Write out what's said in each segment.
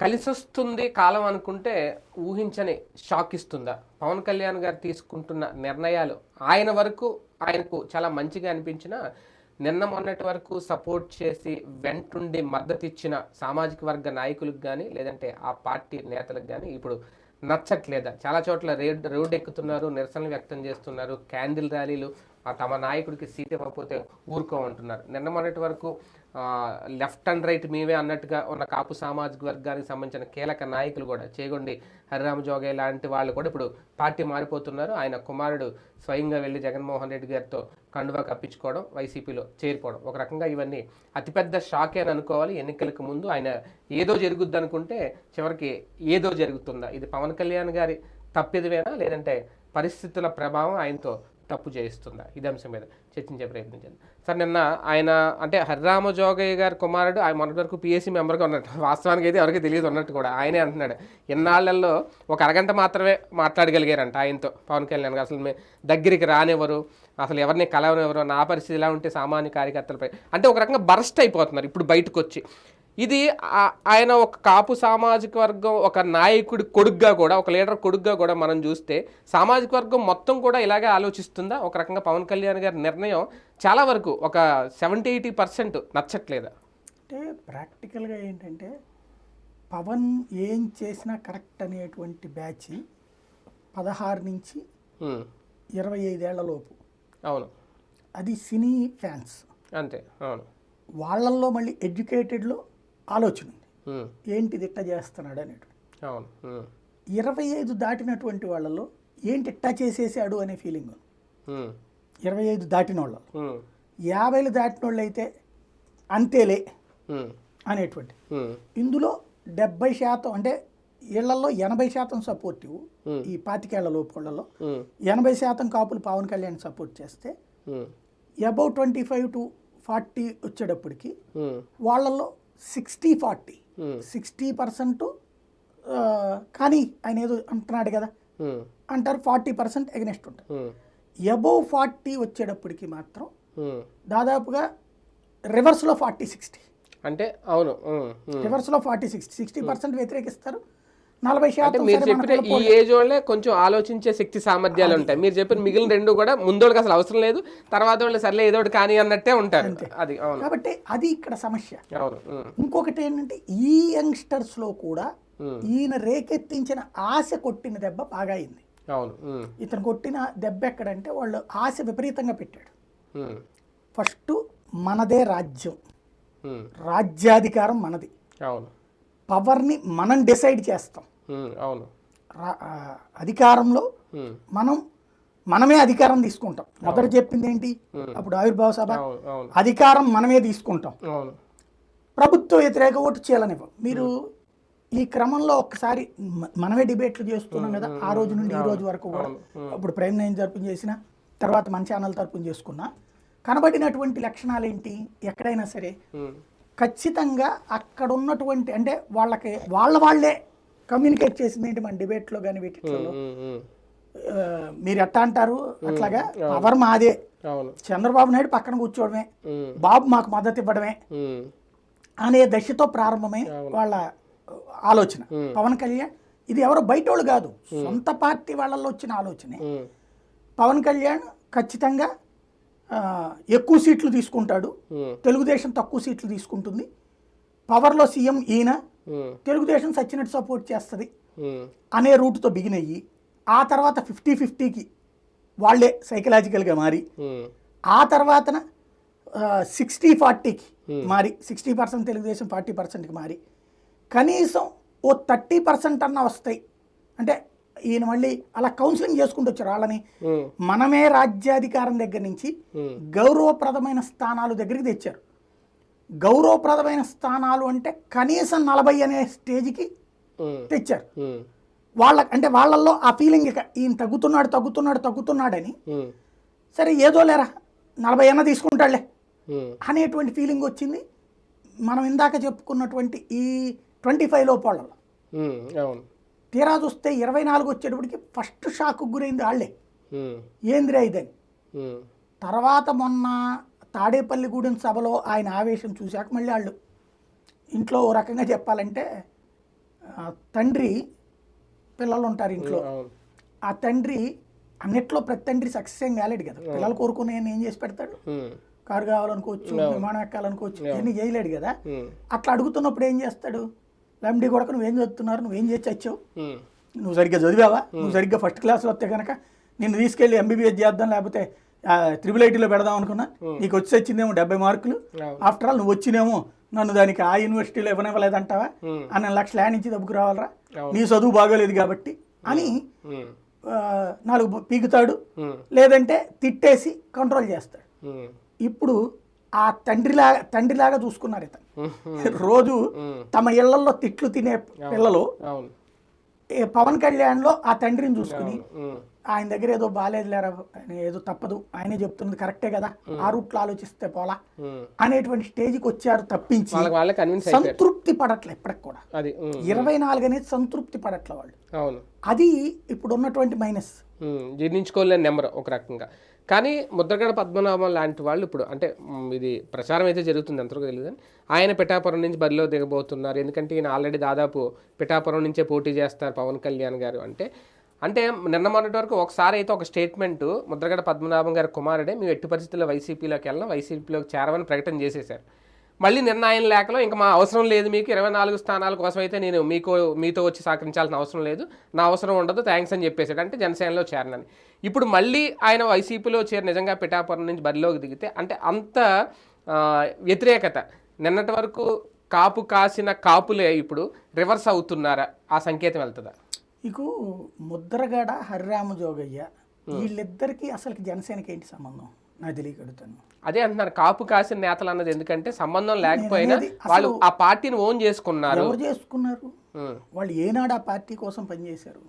కలిసొస్తుంది కాలం అనుకుంటే ఊహించని షాక్ ఇస్తుందా పవన్ కళ్యాణ్ గారు తీసుకుంటున్న నిర్ణయాలు ఆయన వరకు ఆయనకు చాలా మంచిగా అనిపించిన నిన్న మొన్నటి వరకు సపోర్ట్ చేసి వెంటుండి మద్దతు ఇచ్చిన సామాజిక వర్గ నాయకులకు కానీ లేదంటే ఆ పార్టీ నేతలకు కానీ ఇప్పుడు నచ్చట్లేదా? చాలా చోట్ల రోడ్ రోడ్ ఎక్కుతున్నారు నిరసనలు వ్యక్తం చేస్తున్నారు క్యాండిల్ ర్యాలీలు ఆ తమ నాయకుడికి సీట్ ఇవ్వకపోతే ఊరుకోమంటున్నారు. నిన్న మొన్నటి వరకు లెఫ్ట్ అండ్ రైట్ మేమే అన్నట్టుగా ఉన్న కాపు సామాజిక వర్గానికి సంబంధించిన కీలక నాయకులు కూడా చేగొండి హరిరామ జోగే లాంటి వాళ్ళు కూడా ఇప్పుడు పార్టీ మారిపోతున్నారు. ఆయన కుమారుడు స్వయంగా వెళ్ళి జగన్మోహన్ రెడ్డి గారితో కండువా కప్పించుకోవడం వైసీపీలో చేరిపోవడం. ఒక రకంగా ఇవన్నీ అతిపెద్ద షాకే అని అనుకోవాలి. ఎన్నికలకు ముందు ఆయన ఏదో జరుగుద్ది అనుకుంటే చివరికి ఏదో జరుగుతుందా? ఇది పవన్ కళ్యాణ్ గారి తప్పిదివేనా లేదంటే పరిస్థితుల ప్రభావం ఆయనతో తప్పు చేయిస్తుందా? ఇది అంశం మీద. చర్చించే ప్రయత్నించండి సార్ నిన్న ఆయన అంటే హరిరామ జోగయ్య గారి కుమారుడు ఆయన మొన్నటి వరకు పిఎస్సీ మెంబర్గా ఉన్నట్టు వాస్తవానికి అయితే ఎవరికి తెలియదు ఉన్నట్టు కూడా ఆయనే అంటున్నాడు. ఎన్నాళ్ళలో ఒక అరగంట మాత్రమే మాట్లాడగలిగారంట ఆయనతో పవన్ కళ్యాణ్ గారు. అసలు దగ్గరికి రానివ్వరు అసలు ఎవరిని కలవనివ్వరు నా పరిస్థితి ఎలా ఉంటే సామాన్య కార్యకర్తలపై అంటే ఒక రకంగా బరస్ట్ అయిపోతున్నారు ఇప్పుడు బయటకు వచ్చి ఇది ఆయన ఒక కాపు సామాజిక వర్గం ఒక నాయకుడి కొడుగ్గా కూడా ఒక లీడర్ కొడుగ్గా కూడా మనం చూస్తే సామాజిక వర్గం మొత్తం కూడా ఇలాగే ఆలోచిస్తుందా? ఒక రకంగా పవన్ కళ్యాణ్ గారి నిర్ణయం చాలా వరకు ఒక సెవెంటీ ఎయిటీ పర్సెంట్ నచ్చట్లేదా? అంటే ప్రాక్టికల్గా ఏంటంటే పవన్ ఏం చేసినా కరెక్ట్ అనేటువంటి బ్యాచ్ పదహారు నుంచి ఇరవై ఐదేళ్ళ లోపు. అవును. అది సినీ ఫ్యాన్స్. అంతే. అవును. వాళ్ళల్లో మళ్ళీ ఎడ్యుకేటెడ్లో ఆలోచన ఉంది. ఉమ్, ఏంటి ఇట్ట చేస్తున్నాడు అనేటువంటి ఇరవై ఐదు దాటినటువంటి వాళ్ళలో ఏంటి ఇట్టా చేసేసాడు అనే ఫీలింగ్ ఇరవై ఐదు దాటిన వాళ్ళలో. ఉమ్, యాభైలు దాటిన వాళ్ళు అయితే అంతేలే అనేటువంటి. ఇందులో డెబ్బై శాతం అంటే ఇళ్ళలో ఎనభై శాతం సపోర్టివ్. ఈ పాతికేళ్ళ లోపులలో ఎనభై శాతం కాపులు పవన్ కళ్యాణ్ సపోర్ట్ చేస్తే above twenty five to forty వచ్చేటప్పటికి వాళ్ళల్లో sixty forty. Hmm. Sixty percent కానీ ఆయన ఏదో అంటున్నాడు కదా. ఉమ్, అంటారు ఫార్టీ పర్సెంట్ ఎగనెస్ట్ ఉంటారు. అబౌవ్ ఫార్టీ వచ్చేటప్పటికి మాత్రం. దాదాపుగా రివర్స్లో ఫార్టీ సిక్స్టీ. అంటే అవును. రివర్స్లో ఫార్టీ సిక్స్టీ. సిక్స్టీ పర్సెంట్ వ్యతిరేకిస్తారు. నలభై శాతం మీరు చెప్పిన ఈ ఏజ్ వాళ్ళే కొంచెం ఆలోచించే శక్తి సామర్థ్యాలు ఉంటాయి. మీరు చెప్పిన మిగిలిన రెండు కూడా ముందోళ్ళకి అసలు అవసరం లేదు తర్వాత వాళ్ళు సర్లే ఏదో ఒకటి కానీ అన్నట్టే ఉంటారు. అది అవును. కాబట్టి అది ఇక్కడ సమస్య. అవును ఇంకొకటి ఏంటంటే ఈ యంగ్స్టర్స్లో కూడా ఉమ్, ఈయన రేకెత్తించిన ఆశ కొట్టిన దెబ్బ బాగా అయింది. అవును ఇతను కొట్టిన దెబ్బ ఎక్కడంటే వాళ్ళు ఆశ విపరీతంగా పెట్టాడు. ఫస్ట్ మనదే రాజ్యం. రాజ్యాధికారం మనది. అవును. పవర్ని మనం డిసైడ్ చేస్తాం. అవును. అధికారంలో మనం మనమే అధికారం తీసుకుంటాం. మొదట చెప్పింది ఏంటి? అప్పుడు ఆవిర్భావ సభ. అధికారం మనమే తీసుకుంటాం. ప్రభుత్వ వ్యతిరేక ఓటు చేయాలనివ్వం మీరు ఈ క్రమంలో ఒక్కసారి మనమే డిబేట్లు చేస్తున్నాం కదా ఆ రోజు నుండి ఈ రోజు వరకు కూడా. ఇప్పుడు ప్రైమ్ నైన్ తరపున చేసిన తర్వాత మన ఛానల్ తరపున చేసుకున్నా. కనబడినటువంటి లక్షణాలు ఏంటి? ఎక్కడైనా సరే ఖచ్చితంగా అక్కడ ఉన్నటువంటి అంటే వాళ్ళకి వాళ్ళ వాళ్ళే కమ్యూనికేట్ చేసింది ఏంటి మన డిబేట్లో కానీ వీటిలో మీరు ఎట్టా అంటారు? అట్లాగా పవర్ మాదే. చంద్రబాబు నాయుడు పక్కన కూర్చోవడమే. బాబు మాకు మద్దతు ఇవ్వడమే అనే దశతో ప్రారంభమై వాళ్ళ ఆలోచన. పవన్ కళ్యాణ్ ఇది ఎవరో బయట వాళ్ళు కాదు సొంత పార్టీ వాళ్ళల్లో వచ్చిన ఆలోచనే. పవన్ కళ్యాణ్ ఖచ్చితంగా ఎక్కువ సీట్లు తీసుకుంటాడు. తెలుగుదేశం తక్కువ సీట్లు తీసుకుంటుంది. పవర్లో సీఎం ఈయన తెలుగుదేశం సచ్చినట్టు సపోర్ట్ చేస్తుంది. ఉమ్, అనే రూట్తో బిగిన్ అయ్యి ఆ తర్వాత ఫిఫ్టీ ఫిఫ్టీకి వాళ్ళే సైకలాజికల్గా మారి ఉమ్, ఆ తర్వాతన సిక్స్టీ ఫార్టీకి మారి సిక్స్టీ పర్సెంట్ తెలుగుదేశం ఫార్టీ పర్సెంట్కి మారి కనీసం ఓ థర్టీ పర్సెంట్ అన్న వస్తాయి. అంటే ఈయన మళ్ళీ అలా కౌన్సిలింగ్ చేసుకుంటూ వచ్చారు వాళ్ళని. మనమే రాజ్యాధికారం దగ్గర నుంచి గౌరవప్రదమైన స్థానాలు దగ్గరికి తెచ్చారు. గౌరవప్రదమైన స్థానాలు అంటే కనీసం నలభై అనే స్టేజ్కి తెచ్చారు. వాళ్ళ అంటే వాళ్ళల్లో ఆ ఫీలింగ్ ఇక ఈయన తగ్గుతున్నాడు తగ్గుతున్నాడు తగ్గుతున్నాడని. సరే ఏదో లేరా నలభై అన్న తీసుకుంటాడులే అనేటువంటి ఫీలింగ్ వచ్చింది. మనం ఇందాక చెప్పుకున్నటువంటి ఈ ట్వంటీ ఫైవ్ లోపాళ్ళలో అవును. తీరా చూస్తే ఇరవై నాలుగు వచ్చేటప్పటికి ఫస్ట్ షాక్ గురైంది వాళ్ళే ఏందిరా ఇదని. తర్వాత మొన్న తాడేపల్లిగూడెం సభలో ఆయన ఆవేశం చూశాక మళ్ళీ వాళ్ళు ఇంట్లో ఓ రకంగా చెప్పాలంటే తండ్రి పిల్లలు ఉంటారు ఇంట్లో. ఆ తండ్రి అన్నిట్లో ప్రతి తండ్రి సక్సెస్ ఏం కాలేడు కదా. పిల్లలు కోరుకునే ఏం చేసి పెడతాడు? కారు కావాలనుకోవచ్చు విమానం ఎక్కాలనుకోవచ్చు ఇవన్నీ చేయలేడు కదా. అట్లా అడుగుతున్నప్పుడు ఏం చేస్తాడు? లెమ్డీ కొడక నువ్వేం చదువుతున్నారు? నువ్వేం చేసి వచ్చావు నువ్వు సరిగ్గా చదివావా? నువ్వు సరిగ్గా ఫస్ట్ క్లాస్లో వస్తే కనుక నిన్ను తీసుకెళ్ళి ఎంబీబీఎస్ చేద్దాం లేకపోతే త్రిబుల్ ఐటీలో పెడదాం అనుకున్నా. నీకు వచ్చి వచ్చిందేమో డెబ్బై మార్కులు. ఆఫ్టర్ ఆల్ నువ్వు వచ్చినేమో నన్ను దానికి ఆ యూనివర్సిటీలో ఇవ్వనివ్వలేదంటావా? అన్న లక్ష ల్యాండ్ నుంచి దెబ్బకు రావాలరా. నీ చదువు బాగోలేదు కాబట్టి అని నాలుగు పీకుతాడు. ఉమ్, లేదంటే తిట్టేసి కంట్రోల్ చేస్తాడు. ఇప్పుడు ఆ తండ్రిలాగా తండ్రిలాగా చూసుకున్నారు ఇతను. రోజు తమ ఇళ్ళలో తిట్లు తినే పిల్లలు పవన్ కళ్యాణ్లో ఆ తండ్రిని చూసుకుని ఆయన దగ్గర ఏదో బాగాలేదు లేరా ఆయన ఏదో తప్పదు ఆయనే చెప్తున్నది కరెక్టే కదా ఆ రూట్లో ఆలోచిస్తే పోలా. అనేటువంటి స్టేజ్కి వచ్చారు తప్పించి సంతృప్తి పడట్లే ఇప్పటికి కూడా. ఇరవై నాలుగు అనేది సంతృప్తి పడట్లే వాళ్ళు. అవును. అది ఇప్పుడు ఉన్నటువంటి మైనస్ జీర్ణించుకోలేని నెంబర్ ఒక రకంగా. కానీ ముద్రగడ పద్మనాభం లాంటి వాళ్ళు ఇప్పుడు అంటే ఇది ప్రచారం అయితే జరుగుతుంది ఎంతవరకు తెలియదు ఆయన పిఠాపురం నుంచి బరిలో దిగబోతున్నారు. ఎందుకంటే ఈయన ఆల్రెడీ దాదాపు పిఠాపురం నుంచే పోటీ చేస్తారు పవన్ కళ్యాణ్ గారు. అంటే అంటే నిన్న మొన్నటి వరకు ఒకసారి అయితే ఒక స్టేట్మెంట్ ముద్రగడ పద్మనాభం గారి కుమారుడే మేము ఎట్టి పరిస్థితుల్లో వైసీపీలోకి వెళ్ళాం వైసీపీలోకి చేరమని ప్రకటన చేసేశారు. మళ్ళీ నిన్న ఆయన లేఖలో ఇంకా మా అవసరం లేదు మీకు ఇరవై నాలుగు స్థానాల కోసం అయితే నేను మీకు మీతో వచ్చి సహకరించాల్సిన అవసరం లేదు. నా అవసరం ఉండదు థ్యాంక్స్ అని చెప్పేశాడు. అంటే జనసేనలో చేరనని. ఇప్పుడు మళ్ళీ ఆయన వైసీపీలో చేరి నిజంగా పిఠాపురం నుంచి బరిలోకి దిగితే అంటే అంత వ్యతిరేకత. నిన్నటి వరకు కాపు కాసిన కాపులే ఇప్పుడు రివర్స్ అవుతున్నారా? ఆ సంకేతం వెళ్తుందా? ఇకు ముద్రగడ హరిరామ జోగయ్య వీళ్ళిద్దరికి అసలు జనసేనకి ఏంటి సంబంధం? నాకు తెలియక అడుగుతాను అదే అంటున్నారు కాపు కాసిన నేతలు అన్నది ఎందుకంటే సంబంధం లేకపోయినా వాళ్ళు ఆ పార్టీని ఓన్ చేసుకున్నారు. ఎవరు చేసుకున్నారు? వాళ్ళు ఏనాడు ఆ పార్టీ కోసం పనిచేశారు?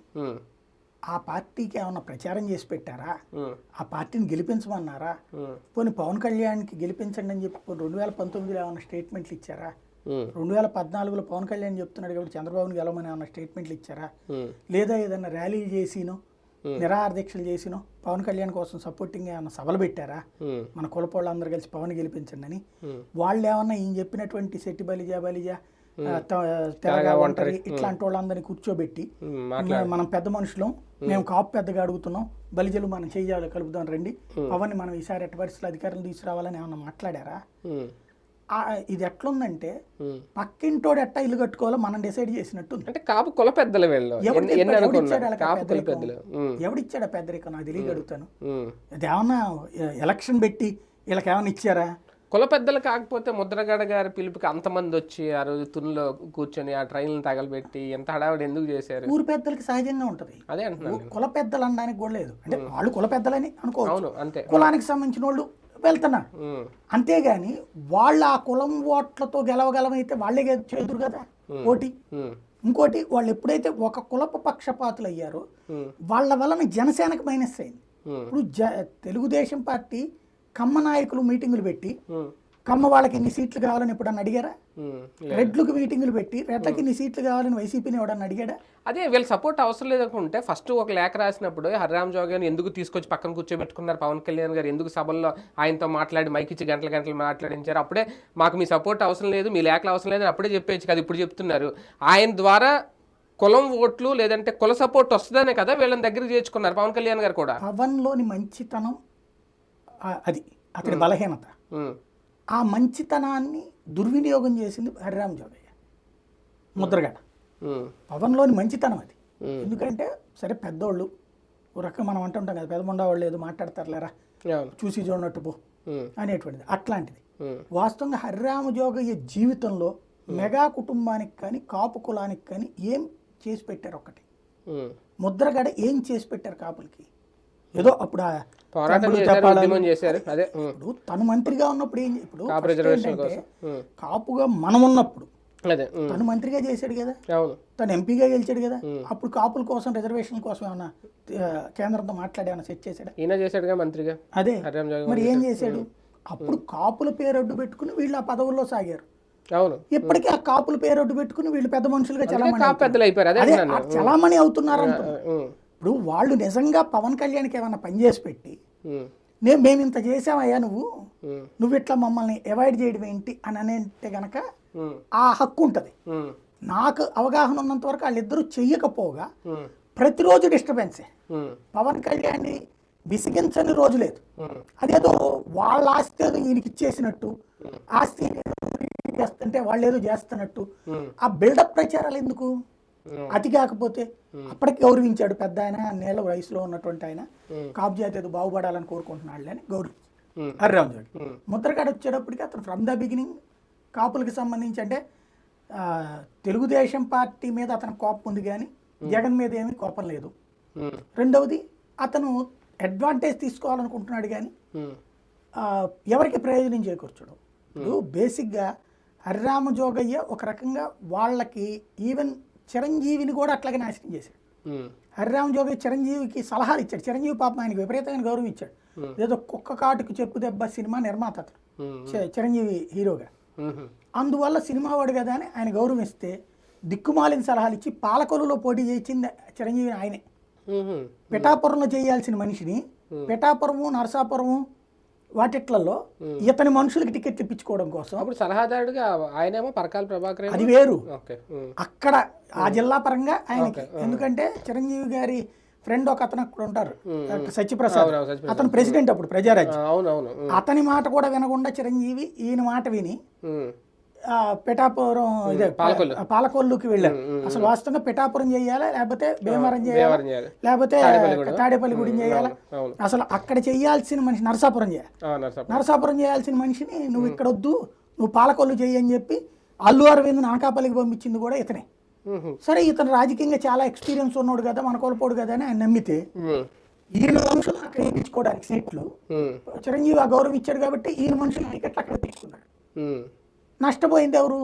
ఆ. పార్టీకి ఏమన్నా ప్రచారం చేసి పెట్టారా? ఆ. పార్టీని గెలిపించమన్నారా? పోనీ పవన్ కళ్యాణ్కి గెలిపించండి అని చెప్పి రెండు వేల పంతొమ్మిదిలో ఏమన్నా స్టేట్మెంట్లు ఇచ్చారా? రెండు వేల పద్నాలుగులో పవన్ కళ్యాణ్ చెప్తున్నాడు కాబట్టి చంద్రబాబుని గెలవమని ఏమన్నా స్టేట్మెంట్లు ఇచ్చారా? లేదా ఏదైనా ర్యాలీలు చేసినో నిరాహార దీక్షలు చేసినో పవన్ కళ్యాణ్ కోసం సపోర్టింగ్ ఏమన్నా సభలు పెట్టారా? మన కులపోళ్ళందరూ కలిసి పవన్ గెలిపించండి అని. వాళ్ళు ఏమన్నా ఈయన చెప్పినటువంటి శెట్టి బలిజా బలిజా తెలగా ఒంటరి. ఇట్లాంటి వాళ్ళందరినీ కూర్చోబెట్టి మనం పెద్ద మనుషులం మేము. కాపు పెద్దగా అడుగుతున్నాం బలిజలు మనం చెయ్యాలి కలుపుదాం రండి. పవన్ మనం ఈసారి ఎట్టి పరిస్థితులు అధికారులు తీసుకురావాలని ఏమన్నా మాట్లాడారా? ఇది ఎట్లుందంటే. పక్కింటోడు ఎట్టా ఇల్లు కట్టుకోవాలో మనం డిసైడ్ చేసినట్టు. అంటే కాపు కుల పెద్దలు వీళ్ళు. ఎవడిచ్చాడు పెద్దరికం నాకు తెలియక అడుగుతాను. ఏమన్నా ఎలక్షన్ పెట్టి వీళ్ళకి ఏమన్నా ఇచ్చారా? కుల పెద్దలు కాకపోతే ముద్రగడ గారి పిలుపుకి అంతమంది వచ్చి ఆ రోజు తునిలో కూర్చొని ఆ ట్రైన్లు తగలబెట్టి ఎంత హడావిడి ఎందుకు చేశారు? ఊరు పెద్దలకి సహజంగా ఉంటది. అదే అంటున్నాను నేను. కుల పెద్దలు అనడానికి కూడా లేదు. అంటే వాళ్ళు కుల పెద్దలని అనుకోవచ్చు. అవును అంతే. కులానికి సంబంధించిన వాళ్ళు వెళ్తున్నారు అంతేగాని వాళ్ళ ఆ కులం ఓట్లతో గెలవగలమైతే వాళ్ళే చేదురు కదా. ఓటి. ఇంకోటి వాళ్ళు ఎప్పుడైతే ఒక కులప పక్షపాతులు అయ్యారో వాళ్ళ వలన జనసేనకు మైనస్ అయింది. ఇప్పుడు జ తెలుగుదేశం పార్టీ కమ్మ నాయకులు మీటింగులు పెట్టి కమ్మ వాళ్ళకి ఎన్ని సీట్లు కావాలని ఎప్పుడన్నా అడిగారా. రెడ్లకు మీటింగులు పెట్టి రెడ్లకి ఇన్ని సీట్లు కావాలని వైసీపీని ఎవడన్నా అడిగాడా? అదే వీళ్ళ సపోర్ట్ అవసరం లేదనుకుంటే ఫస్ట్ ఒక లేఖ రాసినప్పుడు హరిరామ్ జోగాని ఎందుకు తీసుకొచ్చి పక్కన కూర్చోబెట్టుకున్నారు? పవన్ కళ్యాణ్ గారు ఎందుకు సభల్లో ఆయనతో మాట్లాడి మైక్ ఇచ్చి గంటల గంటలు మాట్లాడించారు? అప్పుడే మాకు మీ సపోర్ట్ అవసరం లేదు మీ లేఖలు అవసరం లేదు అని అప్పుడే చెప్పేయచ్చు కదా ఇప్పుడు చెప్తున్నారు. ఆయన ద్వారా కులం ఓట్లు లేదంటే కుల సపోర్ట్ వస్తుందనే కదా వీళ్ళని దగ్గరికి చేర్చుకున్నారు పవన్ కళ్యాణ్ గారు కూడా. పవన్లోని మంచితనం అది అతని బలహీనత. ఆ మంచితనాన్ని దుర్వినియోగం చేసింది హరిరామ్ జోగయ్య. ముద్రగడ పవన్లోని మంచితనం అది. ఎందుకంటే సరే పెద్దోళ్ళు ఒక రకం మనం అంటుంటాం కదా పెద్దముండా వాళ్ళు ఏదో మాట్లాడతారులేరా? చూసి చూడనట్టు పో. అనేటువంటిది. అట్లాంటిది. వాస్తవంగా హరిరామ జోగయ్య జీవితంలో మెగా కుటుంబానికి కానీ కాపు కులానికి కానీ ఏం చేసి పెట్టారు ఒకటి. ముద్రగడ ఏం చేసి పెట్టారు కాపులకి? ఏదో అప్పుడు పోరాటం చేశారు అదే ఇప్పుడు తను మంత్రిగా ఉన్నప్పుడు ఏం ఇప్పుడు కాపుగా మనం ఉన్నప్పుడు అదే తను మంత్రిగా చేశాడు కదా. అవును. తను ఎంపీగా గెలిచాడు కదా. అప్పుడు కాపుల కోసం రిజర్వేషన్ కోసం ఏమన్నా కేంద్రంతో మాట్లాడి ఏమన్నా సెట్ చేశాడా? ఈయన చేశాడుగా మంత్రిగా? అదే. మరి ఏం చేశాడు? అప్పుడు కాపుల పేరు అడ్డు పెట్టుకుని వీళ్ళు ఆ పదవుల్లో సాగారు. అవును. ఇప్పటికీ ఆ కాపుల పేరు అడ్డు పెట్టుకుని వీళ్ళు పెద్ద మనుషులుగా చలామణి పెద్దలు అయిపోయారు చలామణి అవుతున్నారు ఇప్పుడు వాళ్ళు నిజంగా పవన్ కళ్యాణ్కి ఏమన్నా పని చేసి పెట్టి నేను మేము ఇంత చేసామయ్యా నువ్వు నువ్వు ఇట్లా మమ్మల్ని అవాయిడ్ చేయడం ఏంటి? అని అంటే గనక ఆ హక్కు ఉంటుంది. నాకు అవగాహన ఉన్నంత వరకు వాళ్ళిద్దరూ చెయ్యకపోగా ప్రతిరోజు డిస్టర్బెన్సే. పవన్ కళ్యాణ్ని విసిగించని రోజు లేదు అదేదో వాళ్ళ ఆస్తి ఏదో ఈయనకి ఇచ్చేసినట్టు ఆస్తి చేస్తుంటే వాళ్ళు ఏదో చేస్తున్నట్టు. ఆ బిల్డప్ ప్రచారాలు ఎందుకు? అతి కాకపోతే అప్పటికి గౌరవించాడు పెద్ద ఆయన నేల వయసులో ఉన్నటువంటి ఆయన. కాపు జాతి ఏదో బాగుపడాలని కోరుకుంటున్నాడు అని గౌరవించాడు. హరిరామ్ ముద్రగడ వచ్చేటప్పటికి అతను ఫ్రమ్ ద బిగినింగ్ కాపులకు సంబంధించి అంటే తెలుగుదేశం పార్టీ మీద అతను కోపం ఉంది కానీ జగన్ మీద ఏమీ కోపం లేదు. రెండవది అతను అడ్వాంటేజ్ తీసుకోవాలనుకుంటున్నాడు కానీ ఎవరికి ప్రయోజనం చేకూర్చడం. ఇప్పుడు బేసిక్గా హరిరామ జోగయ్య ఒక రకంగా వాళ్ళకి ఈవెన్ చిరంజీవిని కూడా అట్లాగే నాశనం చేశాడు. హరిరామ జోగయ్య చిరంజీవికి సలహాలు ఇచ్చాడు. చిరంజీవి పాపం ఆయనకి విపరీతమైన గౌరవం ఇచ్చాడు. ఏదో కుక్క కాటుకు చెప్పు దెబ్బ సినిమా నిర్మాత అతను. చిరంజీవి హీరోగా. అందువల్ల సినిమా వాడు కదా అని ఆయన గౌరవిస్తే దిక్కుమాలిన సలహాలు ఇచ్చి పాలకొల్లులో పోటీ చేయించింది చిరంజీవి ఆయనే. పిఠాపురంలో చేయాల్సిన మనిషిని పిఠాపురము నరసాపురము వాటిట్లలో ఇతని మనుషులకి టికెట్ ఇప్పించుకోవడం కోసం అప్పుడు సలహాదారుడిగా ఆయనేమో పరకాల ప్రభాకర్ అది వేరు. అక్కడ ఆ జిల్లా పరంగా ఆయనకి. ఎందుకంటే చిరంజీవి గారి ఫ్రెండ్ ఒక అతను అక్కడ ఉంటారు. సత్యప్రసాద్. అతను ప్రెసిడెంట్ అప్పుడు ఉమ్, అతని మాట కూడా వినకుండా చిరంజీవి ఈయన మాట విని పిఠాపురం ఇదే పాలకొల్లుకి వెళ్ళారు అసలు వాస్తవంగా పిఠాపురం చేయాలా లేకపోతే భీమవరం చేయాలా? లేకపోతే తాడేపల్లిగూడెం. తాడేపల్లిగూడెం చేయాలా? అసలు అక్కడ చేయాల్సిన మనిషి నరసాపురం చేయాలి. నరసాపురం. చేయాల్సిన మనిషిని నువ్వు ఇక్కడ వద్దు నువ్వు పాలకొల్లు చెయ్యి అని చెప్పి అల్లు అరవింద్ అనకాపల్లికి పంపించింది కూడా ఇతనే. సరే ఇతను రాజకీయంగా చాలా ఎక్స్పీరియన్స్ ఉన్నాడు కదా మన కోల్పోడు కదా అని ఆయన నమ్మితే ఈయన మనుషులు అక్కడ వేయించుకోవడానికి సీట్లు. చిరంజీవి ఆ గౌరవం ఇచ్చాడు కాబట్టి ఈయన మనుషులు టికెట్లు అక్కడ తీసుకున్నాడు. నష్టపోయింది ఎవరు?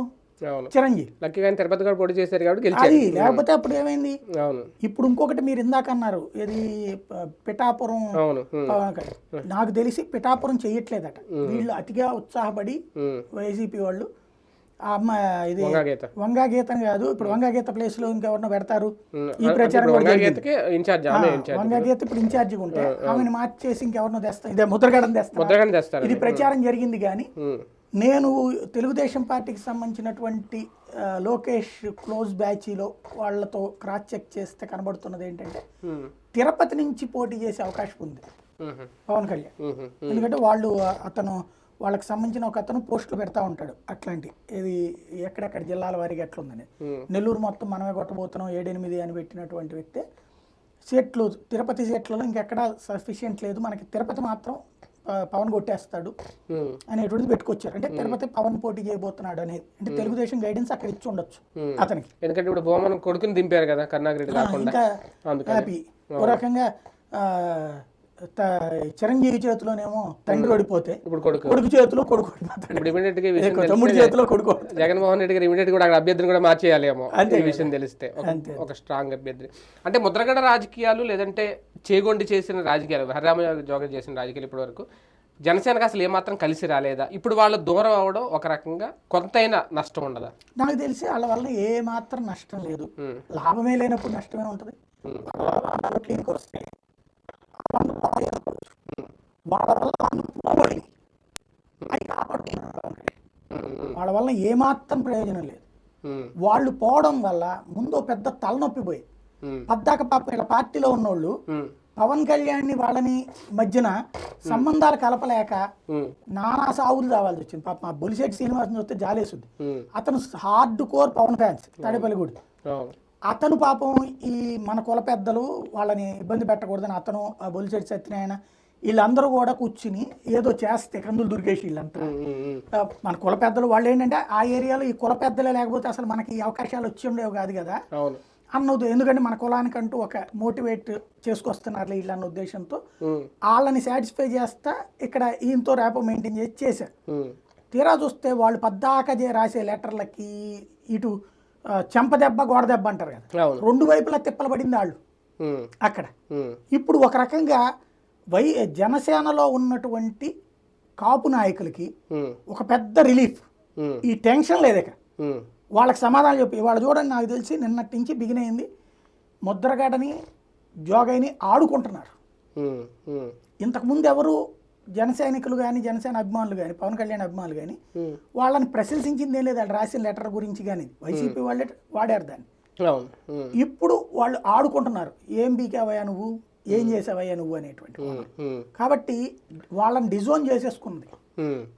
చిరంజీవి. తిరుపతి పోటీ చేశారు కాబట్టి అది లేకపోతే అప్పుడు ఏమైంది? అవును. ఇప్పుడు ఇంకొకటి మీరు ఇందాక అన్నారు ఇది పిఠాపురం. నాకు తెలిసి పిఠాపురం చెయ్యట్లేదట వీళ్ళు అతిగా ఉత్సాహపడి వైసీపీ వాళ్ళు ఆ అమ్మ ఇది వంగా గీత కాదు ఇప్పుడు వంగా గీత ప్లేస్లో ఇంకెవరినో పెడతారు. ఈ ప్రచారం వంగా ఇన్ఛార్జ్ ఇన్ఛార్జ్ గీత ఇప్పుడు ఇన్ఛార్జిగా ఉంటే ఆమెను మార్చేసి ఇంకెవరినో తెస్తా ఇదే ముద్రగడం తెస్తారు? ఇది ప్రచారం జరిగింది కానీ నేను తెలుగుదేశం పార్టీకి సంబంధించినటువంటి లోకేష్ క్లోజ్ బ్యాచీలో వాళ్ళతో క్రాస్ చెక్ చేస్తే కనబడుతున్నది ఏంటంటే తిరుపతి నుంచి పోటీ చేసే అవకాశం ఉంది. పవన్ కళ్యాణ్. ఎందుకంటే వాళ్ళు అతను వాళ్ళకి సంబంధించిన ఒక అతను పోస్టులు పెడతా ఉంటాడు అట్లాంటి. ఇది ఎక్కడెక్కడ జిల్లాల వారికి ఎట్లుందని. నెల్లూరు మొత్తం మనమే కొట్టబోతున్నాం ఏడెనిమిది అని పెట్టినటువంటి వ్యక్తి. సీట్లు తిరుపతి సీట్లలో ఇంకెక్కడ సఫిషియెంట్ లేదు. మనకి తిరుపతి మాత్రం పవన్ కొట్టేస్తాడు అనేటువంటిది పెట్టుకొచ్చారు. అంటే తిరుపతి పవన్ పోటీ చేయబోతున్నాడు అనేది. అంటే తెలుగుదేశం గైడెన్స్ అక్కడ ఇచ్చి ఉండొచ్చు. అతనికి. ఎందుకంటే ఇప్పుడు బొమ్మను కొడుకుని దింపారు కదా కర్ణాకరెడ్డి కాకుండా. ఇంకా హ్యాపీ. ఓ రకంగా చిరంజీవి చేతిలోనేమో తండ్రి ఓడిపోతే ఇప్పుడు కొడుకు. కొడుకు చేతిలో కొడుకు ఇప్పుడు ఇమీడియట్గా తమ్ముడి చేతిలో కొడుకు. జగన్మోహన్ రెడ్డి గారు ఇమీడియట్ కూడా అక్కడ అభ్యర్థిని కూడా మార్చేయాలి ఏమో అంతే. విషయం తెలిస్తే. ఒక- స్ట్రాంగ్ అభ్యర్థి అంటే ముద్రగడ రాజకీయాలు లేదంటే చేగొండి చేసిన రాజకీయాలు హరిరామ జోగ చేసిన రాజకీయాలు ఇప్పటి వరకు జనసేనకు అసలు ఏమాత్రం కలిసి రాలేదా? ఇప్పుడు వాళ్ళు దూరం అవ్వడం ఒక రకంగా కొంతైనా నష్టం ఉండదా? నాకు తెలిసి వాళ్ళ వల్ల ఏ మాత్రం నష్టం లేదు. లాభమే లేనప్పుడు నష్టమే ఉంటుంది ఉమ్, ఓట్లు ఇంటికి వస్తాయి. వాళ్ళు వల్ల ఏమాత్రం ప్రయోజనం లేదు. వాళ్ళు పోవడం వల్ల ముందు పెద్ద తలనొప్పి పోయి పద్దాక పాప ఇలా పార్టీలో ఉన్నోళ్ళు పవన్ కళ్యాణ్ని వాళ్ళని మధ్యన సంబంధాలు కలపలేక నానా సావులు రావాల్సి వచ్చింది. పాప మా బొలిశెట్టి శ్రీనివాసన్ చూస్తే జాలేస్తుంది. ఉమ్, అతను హార్డ్ కోర్ పవన్ ఫ్యాన్స్ తాడేపల్లిగూడి. అతను పాపం ఈ మన కుల పెద్దలు వాళ్ళని ఇబ్బంది పెట్టకూడదని అతను ఆ బొలిశెట్టి సత్యనారాయణ వీళ్ళందరూ కూడా కూర్చుని ఏదో చేస్తే కందులు దుర్గేసి వీళ్ళంతా. మన కుల పెద్దలు వాళ్ళు ఏంటంటే ఆ ఏరియాలో ఈ కుల పెద్దలే లేకపోతే అసలు మనకి ఈ అవకాశాలు వచ్చి ఉండేవి కాదు కదా. అన్నది ఎందుకంటే మన కులానికంటూ ఒక మోటివేట్ చేసుకొస్తున్నారు వీళ్ళు అన్న ఉద్దేశంతో వాళ్ళని సాటిస్ఫై చేస్తా ఇక్కడ ఈయనతో ర్యాపో మెయింటైన్ చేసి చేశారు. తీరా చూస్తే వాళ్ళు పద్దాక రాసే లెటర్లకి ఇటు ఆ, చెంప దెబ్బ గోడ దెబ్బ అంటారు కదా. రెండు వైపులా తిప్పలు పడింది వాళ్ళు అక్కడ. ఇప్పుడు ఒక రకంగా వై జనసేనలో ఉన్నటువంటి కాపు నాయకులకి ఒక పెద్ద రిలీఫ్. ఈ టెన్షన్ లేదు ఇక. వాళ్ళకి సమాధానం చెప్పి వాళ్ళు చూడండి నాకు తెలిసి నిన్నటి నుంచి బిగిన్ అయింది. ముద్రగడని జోగైని ఆడుకుంటున్నారు. ఇంతకుముందు ఎవరు జన సైనికులు కానీ జనసేన అభిమానులు కానీ పవన్ కళ్యాణ్ అభిమానులు కానీ. వాళ్ళని ప్రశంసించింది ఏం లేదు. వాళ్ళు రాసిన లెటర్ గురించి కానీ వైసీపీ వాళ్ళే వాడారు దాన్ని. ఇప్పుడు వాళ్ళు ఆడుకుంటున్నారు. ఏం బీకావయ్యా నువ్వు? ఏం చేసావయ్యా నువ్వు అనేటువంటి. కాబట్టి వాళ్ళని డిజోన్ చేసేసుకుంది.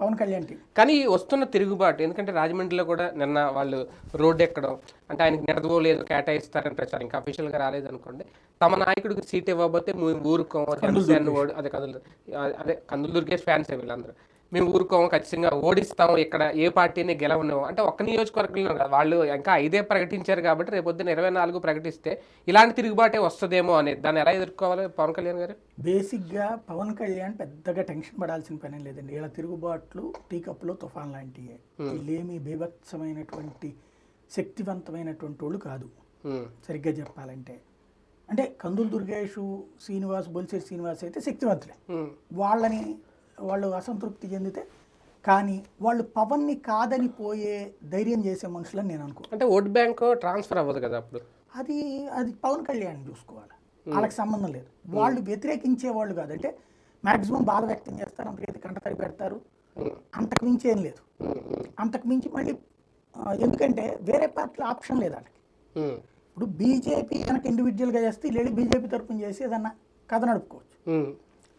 పవన్ కళ్యాణ్ టీం. కానీ వస్తున్న తిరుగుబాటు ఎందుకంటే రాజమండ్రిలో కూడా నిన్న వాళ్ళు రోడ్డు ఎక్కడం అంటే ఆయనకి నిడదవో లేదు కేటాయిస్తారని ప్రచారం ఇంకా అఫీషియల్గా రాలేదు అనుకోండి. తమ నాయకుడికి సీట్ ఇవ్వకపోతే మేము ఊరుకోము జనసేన ఓడి అదే కందులు అదే కందులు దుర్గేష్ ఫ్యాన్స్ వీళ్ళందరూ. మేము ఊరుకోము ఖచ్చితంగా ఓడిస్తాము ఇక్కడ ఏ పార్టీని గెలవలేము అంటే ఒక్క నియోజకవర్గంలో కాదు వాళ్ళు ఇంకా ఐదే ప్రకటించారు కాబట్టి రేపు పొద్దున్న ఇరవై నాలుగు ప్రకటిస్తే ఇలాంటి తిరుగుబాటే వస్తుందేమో అనేది దాన్ని ఎలా ఎదుర్కోవాలి పవన్ కళ్యాణ్ గారు? బేసిక్గా పవన్ కళ్యాణ్ పెద్దగా టెన్షన్ పడాల్సిన పని లేదండి. ఇలా తిరుగుబాట్లు టీ కప్పులో తుఫాన్ లాంటివే వీళ్ళేమి బీభత్సమైనటువంటి శక్తివంతమైనటువంటి వాళ్ళు కాదు. సరిగ్గా చెప్పాలంటే. అంటే కందులు దుర్గేష్ శ్రీనివాస్ బొలిసేరి శ్రీనివాస్ అయితే శక్తివంతులే. వాళ్ళని వాళ్ళు అసంతృప్తి చెందితే కానీ వాళ్ళు పవన్ని కాదని పోయే ధైర్యం చేసే మనుషులని నేను అనుకో. అంటే ఓట్ బ్యాంక్ ట్రాన్స్ఫర్ అవ్వదు కదా అప్పుడు? అది అది పవన్ కళ్యాణ్ చూసుకోవాలి. వాళ్ళకి సంబంధం లేదు. వాళ్ళు వ్యతిరేకించే వాళ్ళు కాదు అంటే మాక్సిమం బాధ వ్యక్తం చేస్తారు అంతకైతే కంటతడి పెడతారు అంతకు మించి ఏం లేదు. అంతకు మించి మళ్ళీ ఎందుకంటే వేరే పార్టీలో ఆప్షన్ లేదు వాళ్ళకి. ఇప్పుడు బీజేపీ కనుక ఇండివిజువల్గా చేస్తే వీళ్ళు వెళ్ళి బీజేపీ తరపున చేసి ఏదన్నా కథ నడుపుకోవచ్చు.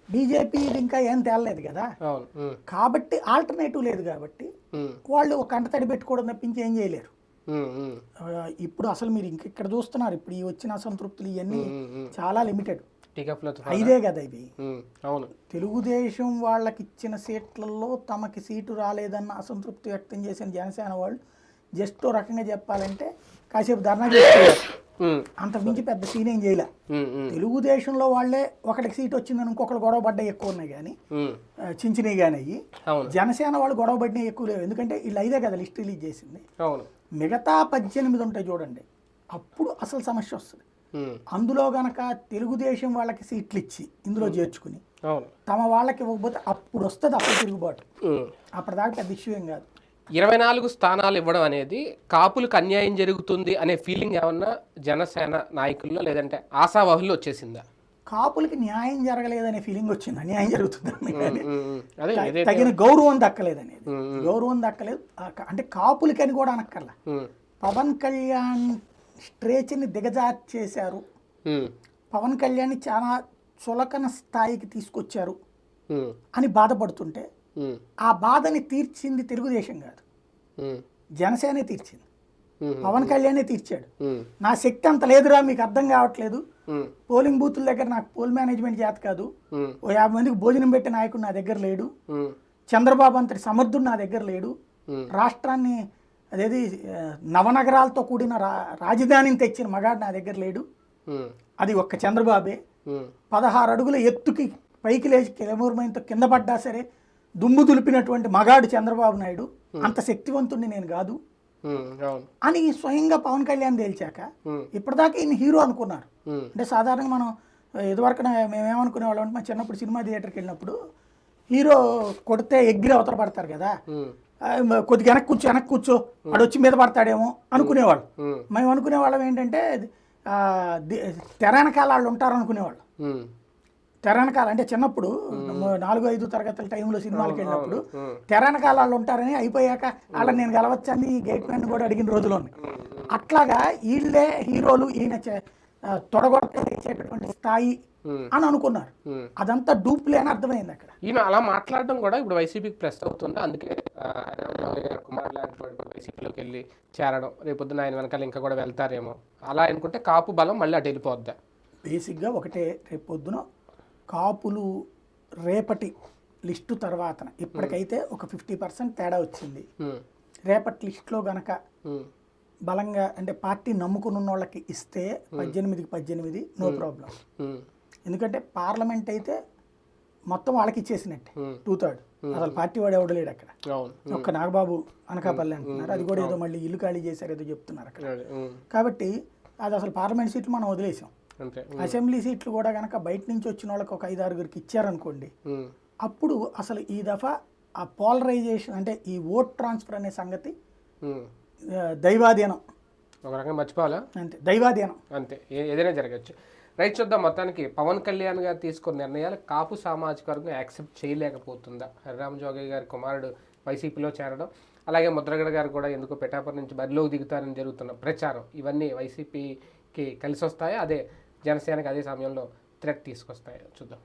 బీజేపీ ఇంకా ఏం తేలలేదు కదా. కాబట్టి ఆల్టర్నేటివ్ లేదు కాబట్టి. వాళ్ళు ఒక కంటతడి పెట్టుకోవడం తప్పించి ఏం చేయలేరు ఇప్పుడు అసలు మీరు ఇంక ఇక్కడ చూస్తున్నారు ఇప్పుడు ఈ వచ్చిన అసంతృప్తులు ఇవన్నీ. చాలా లిమిటెడ్ ఐదే కదా ఇవి. అవును తెలుగుదేశం వాళ్ళకి ఇచ్చిన సీట్లలో తమకి సీటు రాలేదన్న అసంతృప్తి వ్యక్తం చేసిన జనసేన వాళ్ళు జస్ట్ రకంగా చెప్పాలంటే కాసేపు ధర్నా చేస్తారు అంతకు మించి పెద్ద సీన్ ఏం చేయలే. తెలుగుదేశంలో వాళ్ళే ఒకటికి సీట్ వచ్చిందని ఇంకొకరు గొడవ పడ్డాయి ఎక్కువ ఉన్నాయి కానీ చించినవి కానీ అయ్యి. జనసేన వాళ్ళు గొడవ పడినవి ఎక్కువ లేవు. ఎందుకంటే వీళ్ళు ఐదే కదా లిస్ట్ రిలీజ్ చేసింది. మిగతా పద్దెనిమిది ఉంటాయి చూడండి. అప్పుడు అసలు సమస్య వస్తుంది. అందులో గనక తెలుగుదేశం వాళ్ళకి సీట్లు ఇచ్చి ఇందులో చేర్చుకుని తమ వాళ్ళకి ఇవ్వకపోతే అప్పుడు వస్తుంది అప్పుడు తిరుగుబాటు. అప్పటిదాకా పెద్ద ఇష్యూ ఏం కాదు. ఇరవై నాలుగు స్థానాలు ఇవ్వడం అనేది కాపులకు అన్యాయం జరుగుతుంది అనే ఫీలింగ్ ఏమన్నా జనసేన నాయకుల్లో లేదంటే ఆశావాహుల్లో వచ్చేసిందా కాపులకి న్యాయం జరగలేదనే ఫీలింగ్ వచ్చింది అన్యాయం ఇదే తగిన గౌరవం దక్కలేదనేది. గౌరవం దక్కలేదు అంటే కాపులకని కూడా అనక్కర్లా. పవన్ కళ్యాణ్ స్ట్రేచ్ని దిగజార్చేశారు. పవన్ కళ్యాణ్ని చాలా చులకన స్థాయికి తీసుకొచ్చారు. అని బాధపడుతుంటే. ఆ బాధని తీర్చింది తెలుగుదేశం కాదు. జనసేనే తీర్చింది. పవన్ కళ్యాణే తీర్చాడు. నా శక్తి అంత లేదురా మీకు అర్థం కావట్లేదు. పోలింగ్ బూతుల దగ్గర నాకు పోల్ మేనేజ్మెంట్ చేత కాదు. ఓ యాభై మందికి భోజనం పెట్టే నాయకుడు నా దగ్గర లేడు. చంద్రబాబు అంతటి సమర్థుడు నా దగ్గర లేడు. రాష్ట్రాన్ని అదేది నవనగరాలతో కూడిన రా రాజధానిని తెచ్చిన మగాడు నా దగ్గర లేడు. అది ఒక్క చంద్రబాబే. పదహారు అడుగుల ఎత్తుకి పైకి లేచి కిలమూరమైనతో కింద పడ్డా సరే దుమ్ము దులిపినటువంటి మగాడు చంద్రబాబు నాయుడు అంత శక్తివంతుడిని నేను కాదు. అవును. అని స్వయంగా పవన్ కళ్యాణ్ తేల్చాక ఉమ్. ఇప్పటిదాకా ఈయన హీరో అనుకున్నారు. అంటే సాధారణంగా మనం ఇదివరకు మేమేమనుకునే వాళ్ళం అంటే మా చిన్నప్పుడు సినిమా థియేటర్కి వెళ్ళినప్పుడు హీరో కొడితే ఎగ్గిరి అవతల పడతారు కదా. కొద్దిగా వెనక్కి కూర్చో వెనక్కి కూర్చో వాడు వచ్చి మీద పడతాడేమో అనుకునేవాళ్ళు. మేము అనుకునేవాళ్ళం ఏంటంటే తెర వెనకాల వాళ్ళు ఉంటారు అనుకునేవాళ్ళు ఉమ్. తెర వెనకాల అంటే చిన్నప్పుడు నాలుగు ఐదు తరగతుల టైంలో సినిమాలకు వెళ్ళినప్పుడు ఉమ్. తెర వెనకాల వాళ్ళు ఉంటారని అయిపోయాక వాళ్ళని నేను గెలవచ్చని గేట్ మ్యాన్ కూడా అడిగిన రోజులు అట్లాగా వీళ్ళే హీరోలు ఈయన తొడగొట్టేసేటటువంటి స్థాయి. అని అనుకున్నారు. అదంతా డూప్లే అని అర్థమైంది అక్కడ ఈయన అలా మాట్లాడడం కూడా ఇప్పుడు వైసీపీకి ప్లస్ అవుతుంది అందుకే కుమార్ లాంటి వైసీపీలోకి వెళ్ళి చేరడం రేపొద్దున ఆయన వెనకాల ఇంకా కూడా వెళ్తారేమో అలా అనుకుంటే కాపు బలం మళ్ళీ అటు వెళ్ళిపోద్దా బేసిక్గా ఒకటే రేపు పొద్దున కాపులు రేపటి లిస్టు తర్వాతన. ఇప్పటికైతే ఒక ఫిఫ్టీ పర్సెంట్ తేడా వచ్చింది. ఉమ్. రేపటి లిస్టులో గనక ఉమ్. బలంగా అంటే పార్టీ నమ్ముకున్న వాళ్ళకి ఇస్తే పద్దెనిమిదికి పద్దెనిమిది నో ప్రాబ్లం. ఎందుకంటే పార్లమెంట్ అయితే మొత్తం వాళ్ళకి ఇచ్చేసినట్టే. టూ థర్డ్ అసలు పార్టీ వాడు ఎవడు లేడు అక్కడ. ఒక్క నాగబాబు అనకాపల్లి అంటున్నారు. అది కూడా ఏదో మళ్ళీ ఇల్లు ఖాళీ చేశారు ఏదో చెప్తున్నారు అక్కడ. కాబట్టి అది అసలు పార్లమెంట్ సీట్లు మనం వదిలేసాం. అసెంబ్లీ సీట్లు కూడా కనుక బయట నుంచి వచ్చిన వాళ్ళకి ఒక ఐదు ఆరుగురికి ఇచ్చారనుకోండి. అప్పుడు అసలు ఈ దఫా ఆ పోలరైజేషన్ అంటే ఈ ఓట్ ట్రాన్స్ఫర్ అనే సంగతి దైవాధీనం. ఒక రకంగా మర్చిపోవాలా? అంతే దైవాధీనం. అంతే. ఏదైనా జరగచ్చు. రైట్ చూద్దాం మొత్తానికి. పవన్ కళ్యాణ్ గారు తీసుకున్న నిర్ణయాలు కాపు సామాజిక వర్గం యాక్సెప్ట్ చేయలేకపోతుందా? హరిరామ జోగయ్య గారి కుమారుడు వైసీపీలో చేరడం అలాగే ముద్రగడ గారు కూడా ఎందుకో పిఠాపురం నుంచి బరిలోకి దిగుతారని జరుగుతున్న ప్రచారం ఇవన్నీ వైసీపీకి కలిసి వస్తాయా అదే జనసేనకు అదే సమయంలో థ్రెట్ తీసుకొస్తాయి చూద్దాం.